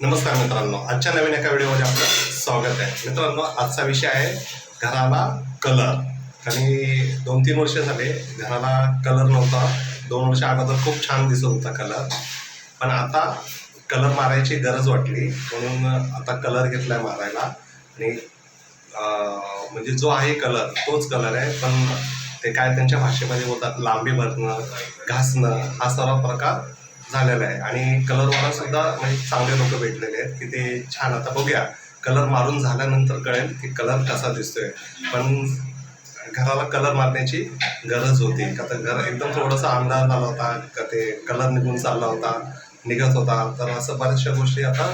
नमस्कार मित्रांनो आजच्या नवीन एका व्हिडिओमध्ये आपलं स्वागत आहे. मित्रांनो आजचा विषय आहे घराला कलर आणि दोन तीन वर्ष झाले घराला कलर नव्हता. दोन वर्ष अगोदर खूप छान दिसत होता कलर पण आता कलर मारायची गरज वाटली म्हणून आता कलर घेतलाय मारायला. आणि म्हणजे जो आहे कलर तोच कलर आहे. पण ते काय त्यांच्या भाषेमध्ये बोलतात लांबी भरणं घासणं हा सर्व प्रकार झालेला आहे. आणि कलरवाला सुद्धा म्हणजे चांगले लोक भेटलेले आहेत की ते छान. आता बघूया कलर मारून झाल्यानंतर कळेल की कलर कसा दिसतोय. पण घराला कलर मारण्याची गरज होती. का तर घर एकदम थोडासा अंधार आला होता का ते कलर निघून चालला होता निघत होता. तर असं बऱ्याचशा गोष्टी आता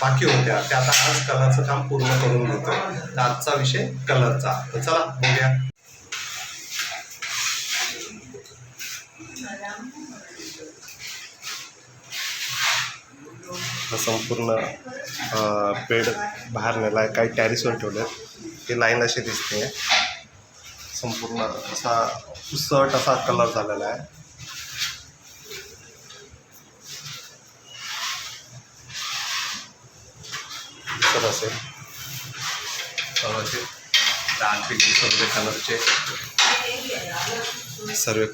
बाकी होत्या. त्या आता आज कलरचं काम पूर्ण करून घेतोय तर आजचा विषय कलरचा तर चला बघूया. संपूर्ण बेड बाहेर नेला आहे काही टॅरिसवर ठेवले ते लाईन अशी दिसते. संपूर्ण असा पुसट असा कलर झालेला आहे. दिसत असेल. सर्व कलरचे सर्व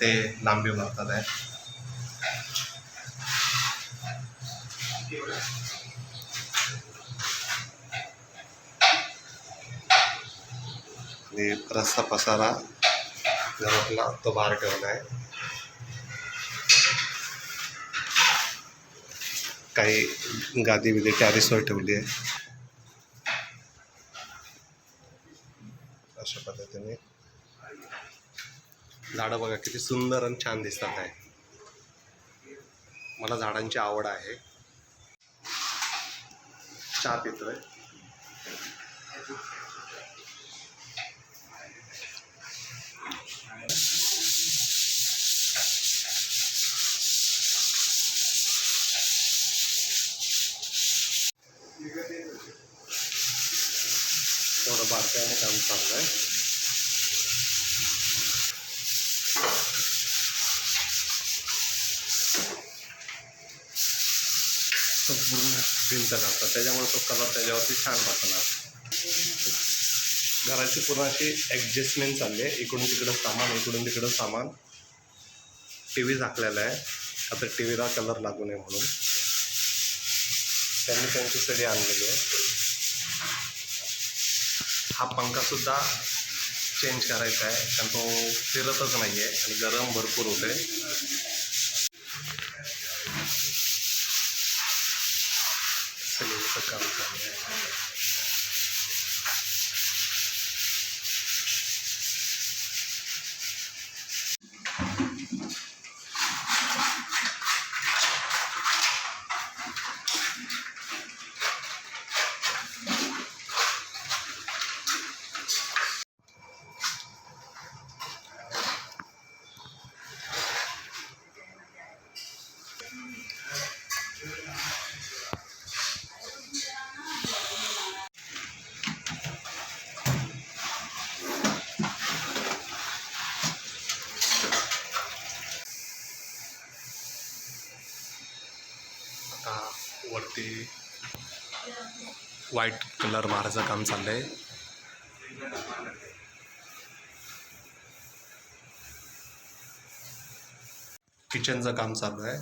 ते लांबी मारतात आहे. आणि रस्ता पसारा घरातला तो बाहेर ठेवला आहे. काही गादी बिदी टॅरिसवर ठेवली आहे. अशा पद्धतीने झाडं बघा किती सुंदर आणि छान दिसतात आहे. मला झाडांची आवड आहे. चहा पितोय. थोडं बारकाईने काम चालू भरून भिंत घालतात. त्याच्यामुळे तो कलर त्याच्यावरती छान बसणार. घराची पूर्ण अशी ॲडजस्टमेंट चालली आहे. इकडून तिकडं सामान इकडून तिकडं सामान. टी व्ही झाकलेला आहे. आता टी व्हीला कलर लागू नये म्हणून. त्यांनी त्यांची सडी आणलेली आहे. हा पंखासुद्धा चेंज करायचा आहे. कारण तो फिरतच नाही आहे आणि गरम भरपूर होते coming from there. White colour मारायचं काम चाललं आहे किचनचं काम चालू आहे.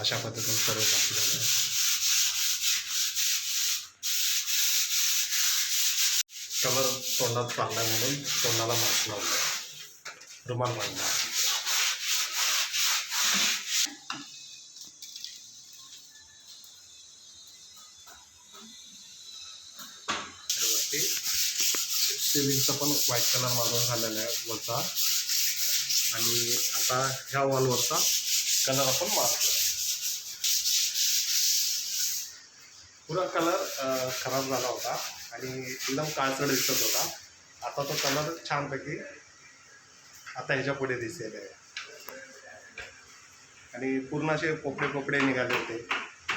अशा पद्धतीने सर्व दाखवलेलं आहे कलर तोंडात चालला म्हणून तोंडाला मास्क लावलाय. रुमाल बांधला. सिलिंगचा पण व्हाईट कलर मारून झालेला आहे वरचा. आणि आता ह्या वॉलवरचा कलर आपण मारतो पुरा कलर खराब झाला होता आणि एकदम काळचड दिसत होता. आता तो कलर छानपैकी आता ह्याच्या पुढे दिसेल आहे. आणि पूर्ण असे कोपडे कोपडे निघाले होते.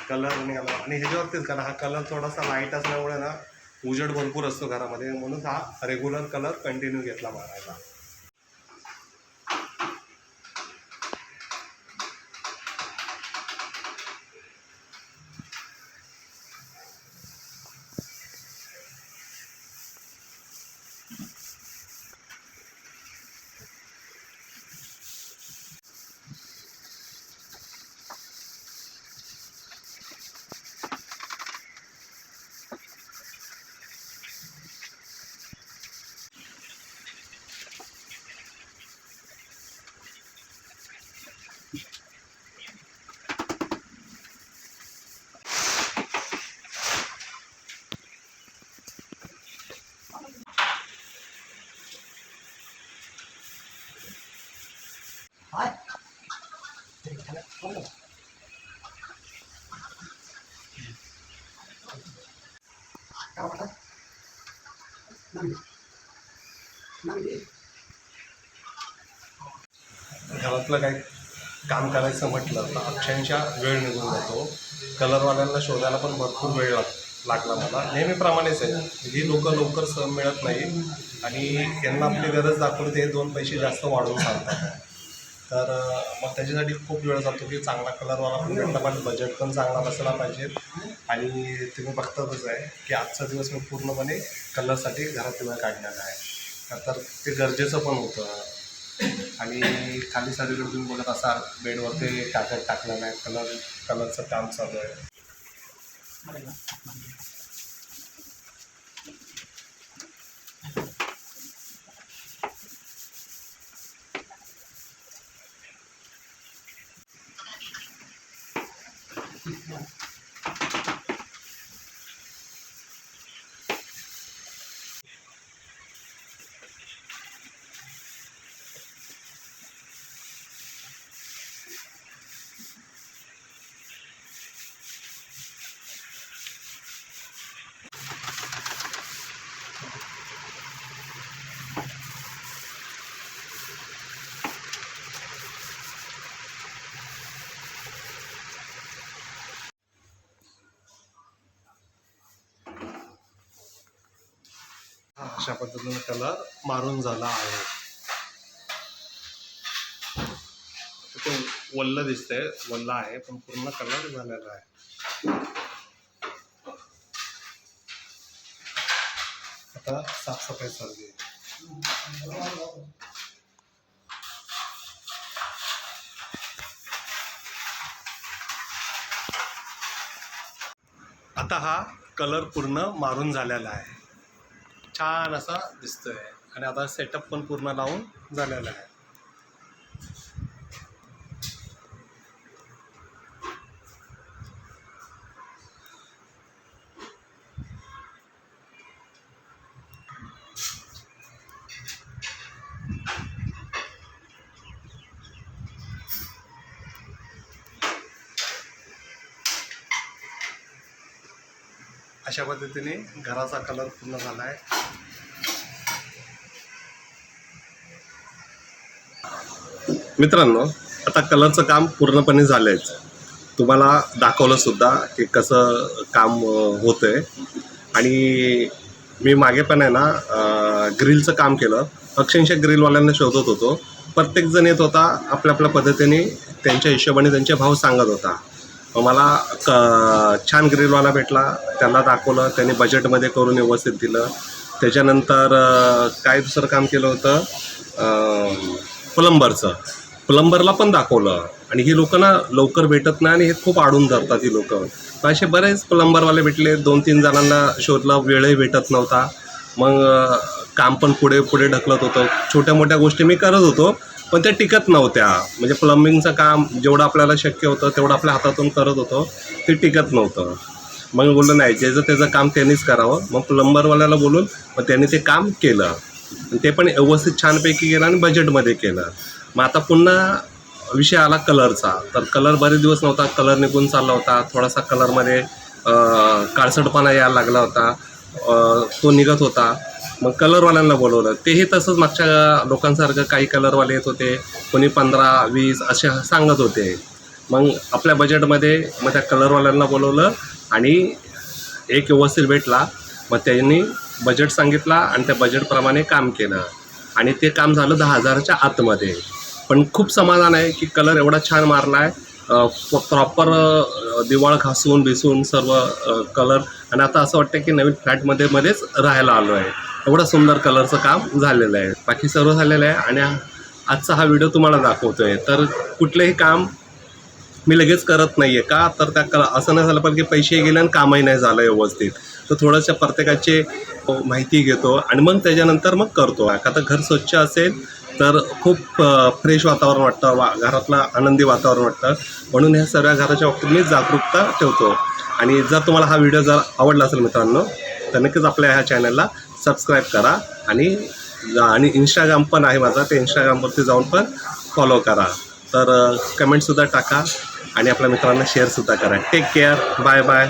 कलर निघाला. आणि ह्याच्यावरतीच कारण हा कलर थोडासा लाइट असल्यामुळे ना उजेड भरपूर असतो घरामध्ये म्हणून हा रेग्युलर कलर कंटिन्यू घेतला मारायला घरातलं काही काम करायचं म्हटलं तर अक्षयांच्या वेळ निघून जातो. कलरवाल्यांना शोधायला पण भरपूर वेळ लाग लागला मला. नेहमीप्रमाणेच आहे. ही लोक लवकर सह मिळत नाही आणि यांना आपली गरज दाखवून ते दोन पैसे जास्त वाढवून सांगतात. तर मग त्याच्यासाठी खूप वेळ जातो की चांगला कलरवाला पण भेटला पाहिजे. बजेट पण चांगला बसला पाहिजे. आणि तुम्ही बघतातच आहे की आजचा दिवस मी पूर्णपणे कलरसाठी घरात वेळ काढलेला आहे. तर ते गरजेचं पण होतं. आणि खाली सगळीकडे तुम्ही बघत असाल बेडवरती टाकत टाकलेला आहे कलर कलरचं काम चालू आहे. अशा पद्धतीने कलर मारून झाला आहे. ते वल्ल दिसतंय वल्ल आहे पण पूर्ण कलर झालेला आहे. आता साफसफाई चालली आता हा कलर पूर्ण मारून झालेला आहे. छान असा दिसतोय. आणि आता सेटअप पण पूर्ण लावून झालेला आहे. अशा पद्धतीने घराचा कलर पूर्ण झाला आहे. मित्रांनो आता कलरचं काम पूर्णपणे झालंयच तुम्हाला दाखवलं सुद्धा की कसं काम होतं आहे आणि मी मागे पण आहे ना ग्रिलचं काम केलं. अक्षरशः ग्रिलवाल्यांना शोधत होतो. प्रत्येकजण येत होता आपल्या आपल्या पद्धतीने त्यांच्या हिशोबाने त्यांचे भाव सांगत होता. मला क छान ग्रिलवाला भेटला. त्यांना दाखवलं. त्यांनी बजेटमध्ये करून व्यवस्थित दिलं. त्याच्यानंतर काय दुसरं काम केलं होतं? प्लंबरचं. प्लंबरला पण दाखवलं. आणि ही लोकं ना लवकर भेटत नाही आणि हे खूप आडून धरतात ही लोकं. असे बरेच प्लंबरवाले भेटले. दोन तीन जणांना शोधला. वेळही भेटत नव्हता. मग काम पण पुढे पुढे ढकलत होतं. छोट्या मोठ्या गोष्टी मी करत होतो. पण त्या टिकत नव्हत्या. म्हणजे प्लंबिंगचं काम जेवढं आपल्याला शक्य होतं तेवढं आपल्या हातातून करत होतो ते टिकत नव्हतं. मग मी बोललो नाही ज्याचं त्याचं काम त्यांनीच करावं. मग प्लंबरवाल्याला बोलून मग त्यांनी ते काम केलं. ते पण व्यवस्थित छानपैकी केलं आणि बजेटमध्ये केलं. मग आता पुन्हा विषय आला कलरचा तर कलर बरेच दिवस नव्हता. कलर निघून चालला होता. थोडासा कलरमध्ये काळसटपणा यायला लागला होता. तो निघत होता. मग कलरवाल्यांना बोलवलं. तेही तसंच मागच्या लोकांसारखं काही कलरवाले येत होते. कोणी पंधरा वीस असे सांगत होते. मग आपल्या बजेटमध्ये मग त्या कलरवाल्यांना बोलवलं आणि एक व्यवस्थित भेटला. मग त्यांनी बजेट सांगितला आणि त्या बजेटप्रमाणे काम केलं. आणि ते काम झालं दहा हजाराच्या आतमध्ये. पण खूप समाधान आहे की कलर एवढा छान मारला आहे प्रॉपर दिवाळ घासून बिसून सर्व कलर. आणि आता असं वाटतं की नवीन फ्लॅटमध्ये मध्येच राहायला आलो आहे एवढं सुंदर कलरचं काम झालेलं आहे. बाकी सर्व झालेलं आहे आणि आजचा हा व्हिडिओ तुम्हाला दाखवतो आहे तर कुठलंही काम मी लगेच करत नाही आहे का? तर त्या कला असं नाही झालं पण की पैसे गेले आणि कामही नाही झालं व्यवस्थित. तर थोडंसं प्रत्येकाची माहिती घेतो आणि मग त्याच्यानंतर मग करतो. का तर घर स्वच्छ असेल तर खूप फ्रेश वातावरण वाटतं वा घरातलं आनंदी वातावरण वाटतं. म्हणून ह्या सर्व घराच्या बाबतीत मी जागरूकता ठेवतो. आणि जर तुम्हाला हा व्हिडिओ जर आवडला असेल मित्रांनो तर नक्कीच आपल्या ह्या चॅनलला सबस्क्राईब करा आणि आणि इंस्टाग्राम पण आहे माझा. ते इंस्टाग्रामवरती जाऊन पण फॉलो करा. तर कमेंटसुद्धा टाका आणि आपल्या मित्रांना शेअरसुद्धा करा. Take care bye bye